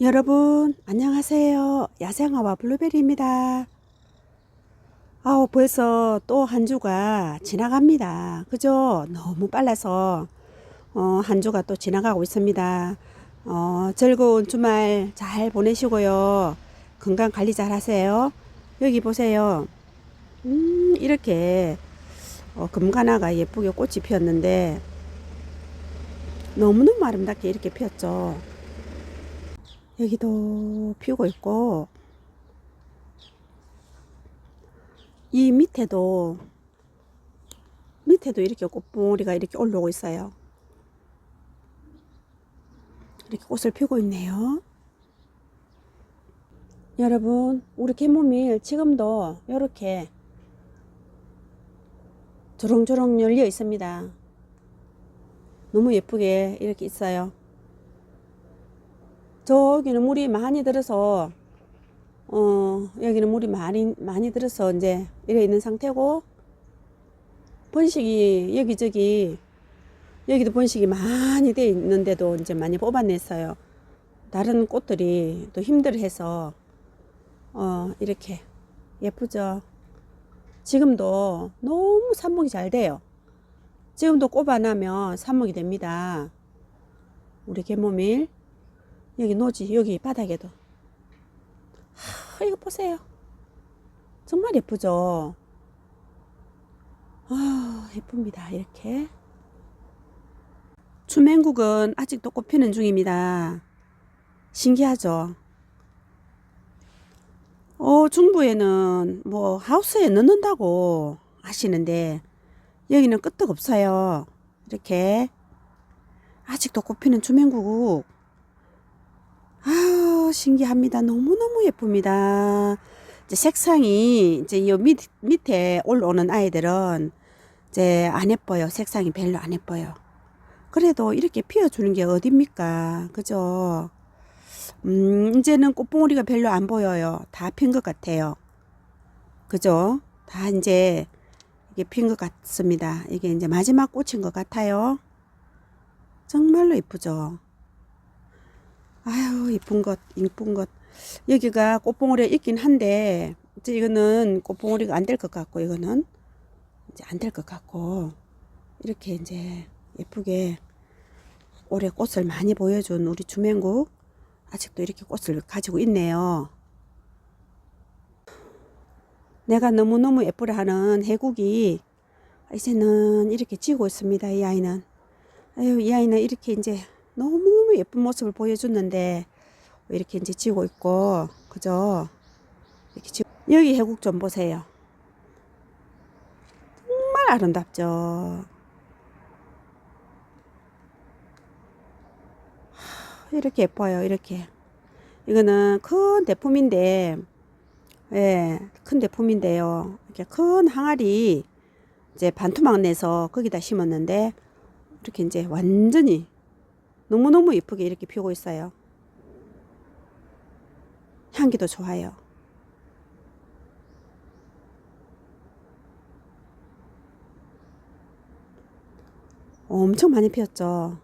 여러분 안녕하세요. 야생아와 블루베리입니다. 아우 벌써 또 한 주가 지나갑니다. 그죠? 너무 빨라서 어, 한 주가 또 지나가고 있습니다. 어, 즐거운 주말 잘 보내시고요. 건강 관리 잘 하세요. 여기 보세요. 음 이렇게 어, 금가나가 예쁘게 꽃이 피었는데 너무너무 아름답게 이렇게 피었죠 여기도 피우고 있고 이 밑에도 밑에도 이렇게 꽃봉오리가 이렇게 올라오고 있어요. 이렇게 꽃을 피우고 있네요. 여러분, 우리 개모밀 지금도 이렇게 조롱조롱 열려 있습니다. 너무 예쁘게 이렇게 있어요. 저기는 물이 많이 들어서 어 여기는 물이 많이 많이 들어서 이제 이래 있는 상태고 번식이 여기저기 여기도 번식이 많이 돼 있는데도 이제 많이 뽑아냈어요. 다른 꽃들이 또 힘들어해서 어 이렇게 예쁘죠. 지금도 너무 삽목이 잘 돼요. 지금도 꼽아나면 삽목이 됩니다. 우리 개모밀 여기 노지 여기 바닥에도. 하, 이거 보세요. 정말 예쁘죠? 아 예쁩니다 이렇게. 주맹국은 아직도 꽃피는 중입니다. 신기하죠? 어 중부에는 뭐 하우스에 넣는다고 하시는데 여기는 끄떡 없어요. 이렇게. 아직도 꽃피는 주맹국 아 신기합니다. 너무너무 예쁩니다. 이제 색상이 이제 요 밑, 밑에 올라오는 아이들은 이제 안 예뻐요. 색상이 별로 안 예뻐요. 그래도 이렇게 피워주는 게 어딥니까? 그죠? 음, 이제는 꽃봉오리가 별로 안 보여요. 다 핀 것 같아요. 그죠? 다 이제 이게 핀 것 같습니다. 이게 이제 마지막 꽃인 것 같아요. 정말로 예쁘죠? 아유 이쁜 것 이쁜 것 여기가 꽃봉오리가 있긴 한데 이제 이거는 꽃봉오리가 안 될 것 같고 이거는 이제 안 될 것 같고 이렇게 이제 예쁘게 올해 꽃을 많이 보여준 우리 주맹국 아직도 이렇게 꽃을 가지고 있네요. 내가 너무너무 예쁘라 하는 해국이 이제는 이렇게 지고 있습니다. 이 아이는. 아유, 이 아이는 이렇게 이제 너무 너무 예쁜 모습을 보여줬는데 이렇게 이제 지고 있고 그죠? 이렇게 지고 여기 해국 좀 보세요. 정말 아름답죠. 이렇게 예뻐요. 이렇게 이거는 큰 대품인데 예, 큰 대품인데요. 이렇게 큰 항아리 이제 반투막 내서 거기다 심었는데 이렇게 이제 완전히 너무너무 예쁘게 이렇게 피우고 있어요. 향기도 좋아요. 엄청 많이 피었죠.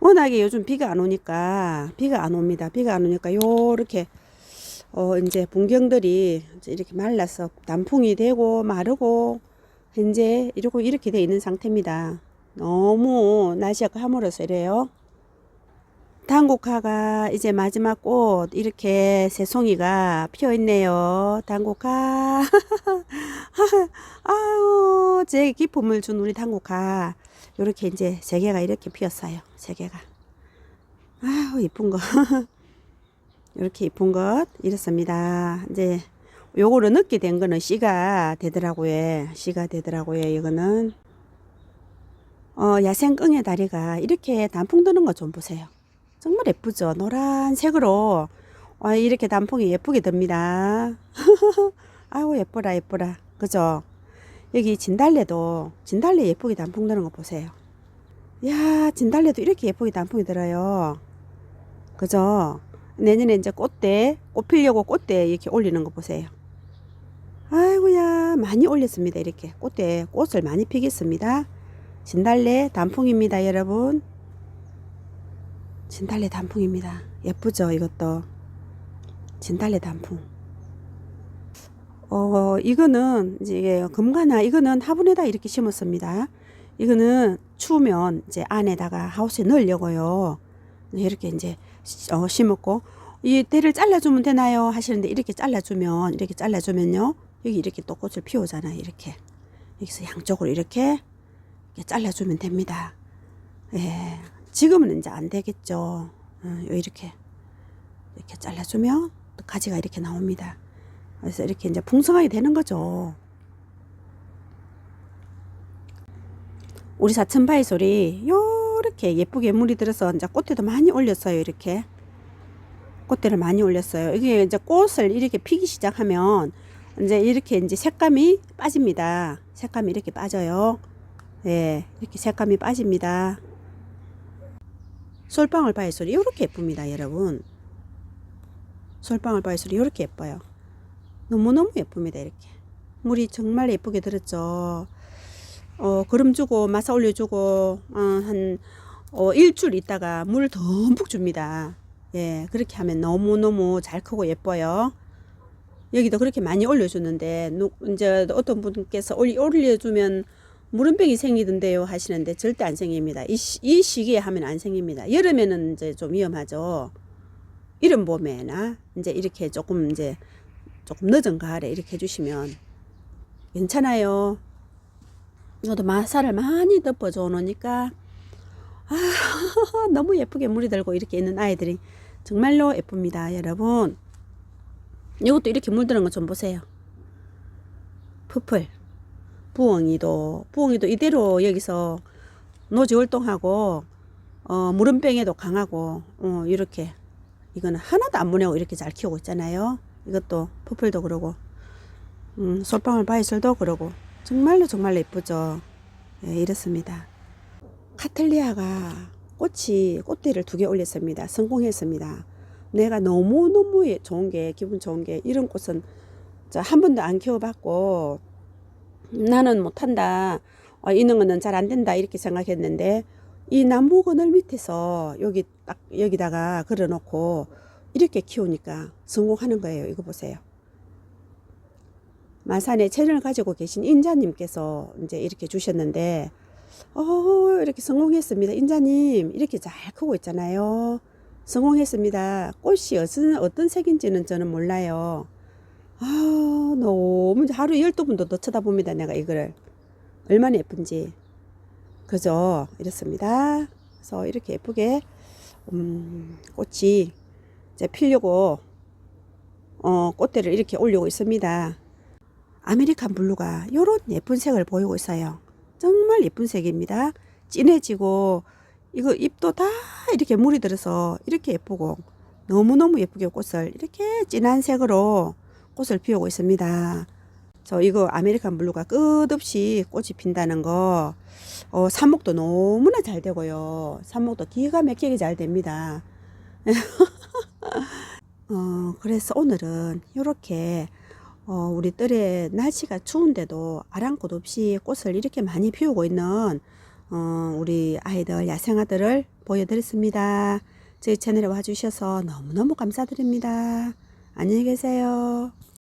워낙에 요즘 비가 안 오니까 비가 안 옵니다. 비가 안 오니까 요렇게 어 이제 이제 이렇게 말라서 단풍이 되고 마르고 현재 이러고 이렇게 돼 있는 상태입니다. 너무 날씨가 하물어서 이래요. 단국화가 이제 마지막 꽃 이렇게 새송이가 피어 있네요. 단국화. 아유, 제 기쁨을 준 우리 단국화. 이렇게 이제 세 개가 이렇게 피었어요. 세 개가. 아유, 이쁜 거. 이렇게 이쁜 것 이렇습니다. 이제 요거를 넣게 된 거는 씨가 되더라고요. 씨가 되더라고요. 이거는 어, 야생끙의 다리가 이렇게 단풍 드는 거 좀 보세요. 정말 예쁘죠? 노란색으로 와, 이렇게 단풍이 예쁘게 듭니다. 아우 예쁘라 예쁘라 그죠? 여기 진달래도 진달래 예쁘게 단풍 드는 거 보세요. 야 진달래도 이렇게 예쁘게 단풍이 들어요. 그죠? 내년에 이제 꽃대 꽃 피려고 꽃대 이렇게 올리는 거 보세요. 아이고야 많이 올렸습니다. 이렇게 꽃대 꽃을 많이 피겠습니다. 진달래 단풍입니다, 여러분. 진달래 단풍입니다. 예쁘죠 이것도? 진달래 단풍. 어 이거는 이제 금가나 이거는 화분에다 이렇게 심었습니다. 이거는 추우면 이제 안에다가 하우스에 넣으려고요. 이렇게 이제 어, 심었고 이 대를 잘라주면 되나요? 하시는데 이렇게 잘라주면 이렇게 잘라주면요. 여기 이렇게 또 꽃을 피우잖아요 이렇게. 여기서 양쪽으로 이렇게, 이렇게 잘라주면 됩니다. 예 지금은 이제 안 되겠죠. 어, 이렇게 이렇게 잘라주면 또 가지가 이렇게 나옵니다. 그래서 이렇게 이제 풍성하게 되는 거죠. 우리 사천 바이솔이 요렇게 예쁘게 물이 들어서 이제 꽃대도 많이 올렸어요 이렇게. 꽃대를 많이 올렸어요. 이게 이제 꽃을 이렇게 피기 시작하면 이제 이렇게 이제 색감이 빠집니다. 색감이 이렇게 빠져요. 네 이렇게 색감이 빠집니다 솔방울 바이솔이 이렇게 예쁩니다 여러분 솔방울 바이솔이 이렇게 예뻐요 너무너무 예쁩니다 이렇게 물이 정말 예쁘게 들었죠 어, 거름 주고 마사 올려주고 어, 한 어, 일주일 있다가 물 듬뿍 줍니다. 예, 그렇게 하면 너무너무 잘 크고 예뻐요. 여기도 그렇게 많이 올려주는데 누, 이제 어떤 분께서 올려, 올려주면 물은병이 생기던데요 하시는데 절대 안 생깁니다. 이, 시- 이 시기에 하면 안 생깁니다. 여름에는 이제 좀 위험하죠. 이른 봄에나 이제 이렇게 조금 이제 조금 늦은 가을에 이렇게 해주시면 괜찮아요. 저도 마사를 많이 덮어줘 놓으니까 아, 너무 예쁘게 물이 들고 이렇게 있는 아이들이 정말로 예쁩니다, 여러분. 이것도 이렇게 물드는 거 좀 보세요. 푸플, 부엉이도 부엉이도 이대로 여기서 노지 활동하고 어, 물음병에도 강하고 어, 이렇게 이거는 하나도 안 보내고 이렇게 잘 키우고 있잖아요. 이것도 푸플도 그러고 음, 솔방울 바이슬도 그러고 정말로 정말 예쁘죠. 예, 이렇습니다. 카텔리아가 꽃이 꽃대를 두 개 올렸습니다. 성공했습니다. 내가 너무너무 예- 좋은 게 기분 좋은 게 이런 꽃은 저한 번도 안 키워봤고 나는 못한다. 어, 이런 거는 잘 안 된다 이렇게 생각했는데 이 그늘 밑에서 여기 딱 여기다가 걸어놓고 이렇게 키우니까 성공하는 거예요. 이거 보세요. 마산에 채널을 가지고 계신 인자님께서 이제 이렇게 주셨는데, 어, 이렇게 성공했습니다. 인자님, 이렇게 잘 크고 있잖아요. 성공했습니다. 꽃이 어떤, 어떤 색인지는 저는 몰라요. 아, 너무 하루에 12분도 더 쳐다봅니다. 내가 이거를. 얼마나 예쁜지. 그죠? 이렇습니다. 그래서 이렇게 예쁘게, 음, 꽃이 이제 피려고, 어, 꽃대를 이렇게 올리고 있습니다. 아메리칸 블루가 요런 예쁜 색을 보이고 있어요. 정말 예쁜 색입니다. 진해지고 이거 잎도 다 이렇게 물이 들어서 이렇게 예쁘고 너무너무 예쁘게 꽃을 이렇게 진한 색으로 꽃을 피우고 있습니다. 저 이거 아메리칸 블루가 끝없이 꽃이 핀다는 거 어, 삽목도 너무나 잘 되고요. 삽목도 기가 막히게 잘 됩니다. 어, 그래서 오늘은 이렇게 어, 우리 뜰에 날씨가 추운데도 아랑곳 없이 꽃을 이렇게 많이 피우고 있는 어, 우리 아이들, 야생아들을 보여드렸습니다. 저희 채널에 와주셔서 너무너무 감사드립니다. 안녕히 계세요.